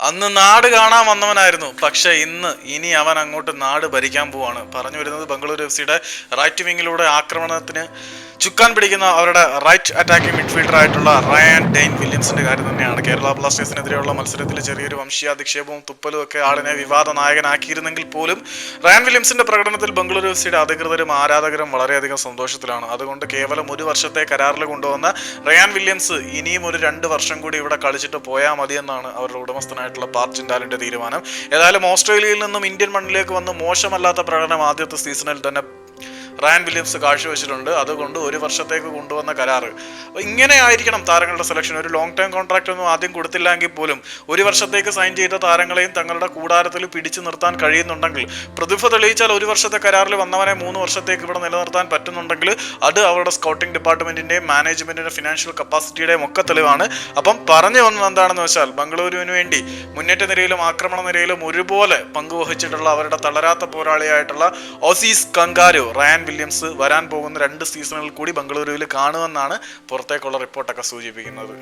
അന്ന് നാട് കാണാൻ വന്നവനായിരുന്നു. പക്ഷെ ഇന്ന് ഇനി അവൻ അങ്ങോട്ട് നാട് ഭരിക്കാൻ പോവാണ്. പറഞ്ഞു വരുന്നത് ബംഗളൂരു എഫ് സിയുടെ റൈറ്റ് വിങ്ങിലൂടെ ആക്രമണത്തിന് ചുക്കാൻ പിടിക്കുന്ന അവരുടെ റൈറ്റ് അറ്റാക്കിംഗ് മിഡ്ഫീൽഡർ ആയിട്ടുള്ള റയാൻ ഡെയിൻ വില്യംസിന്റെ കാര്യം തന്നെയാണ് കേരള ബ്ലാസ്റ്റേഴ്സിനെതിരെയുള്ള മത്സരത്തിൽ ചെറിയൊരു വംശീയാധിക്ഷേപവും തുപ്പലും ഒക്കെ ആളിനെ വിവാദ നായകനാക്കിയിരുന്നെങ്കിൽ പോലും റയാൻ വില്യംസിന്റെ പ്രകടനത്തിൽ ബംഗളൂരു എഫ് സിയുടെ അധികൃതരും ആരാധകരും വളരെയധികം സന്തോഷത്തിലാണ്. അതുകൊണ്ട് കേവലം ഒരു വർഷത്തെ കരാറിൽ കൊണ്ടുവന്ന റയാൻ വില്യംസ് ഇനിയും ഒരു രണ്ട് വർഷം കൂടി ഇവിടെ കളിച്ചിട്ട് പോയാൽ മതിയെന്നാണ് അവരുടെ ഉടമസ്ഥനായിട്ടുള്ള പാർട്ട് ജിൻഡാലിന്റെ തീരുമാനം. ഏതായാലും ഓസ്ട്രേലിയയിൽ നിന്നും ഇന്ത്യൻ മണ്ണിലേക്ക് വന്ന് മോശമല്ലാത്ത പ്രകടനം ആദ്യത്തെ സീസണിൽ തന്നെ റയാൻ വില്യംസ് കാഴ്ചവെച്ചിട്ടുണ്ട്. അതുകൊണ്ട് ഒരു വർഷത്തേക്ക് കൊണ്ടുവന്ന കരാറ്. അപ്പോൾ ഇങ്ങനെ ആയിരിക്കണം താരങ്ങളുടെ സെലക്ഷൻ ഒരു ലോങ് ടേം കോൺട്രാക്റ്റ് ഒന്നും ആദ്യം കൊടുത്തില്ലെങ്കിൽ പോലും ഒരു വർഷത്തേക്ക് സൈൻ ചെയ്ത താരങ്ങളെയും തങ്ങളുടെ കൂടാരത്തിൽ പിടിച്ചു നിർത്താൻ കഴിയുന്നുണ്ടെങ്കിൽ പ്രതിഭ തെളിയിച്ചാൽ ഒരു വർഷത്തെ കരാറിൽ വന്നവനെ മൂന്ന് വർഷത്തേക്ക് ഇവിടെ നിലനിർത്താൻ പറ്റുന്നുണ്ടെങ്കിൽ അത് അവരുടെ സ്കൗട്ടിംഗ് ഡിപ്പാർട്ട്മെന്റിന്റെയും മാനേജ്മെന്റിന്റെ ഫിനാൻഷ്യൽ കപ്പാസിറ്റിയുടെയും ഒക്കെ തെളിവാണ്. അപ്പം പറഞ്ഞു വന്നത് എന്താണെന്ന് വെച്ചാൽ ബംഗളൂരുവിന് വേണ്ടി മുന്നേറ്റ നിരയിലും ആക്രമണ നിരയിലും ഒരുപോലെ പങ്കുവഹിച്ചിട്ടുള്ള അവരുടെ തളരാത്ത പോരാളിയായിട്ടുള്ള ഓസീസ് കങ്കാരു റയാൻ വില്യംസ് വരാൻ പോകുന്ന രണ്ട് സീസണുകൾ കൂടി ബംഗളൂരുവിൽ കാണുമെന്നാണ് പുറത്തേക്കുള്ള റിപ്പോർട്ടൊക്കെ സൂചിപ്പിക്കുന്നത്.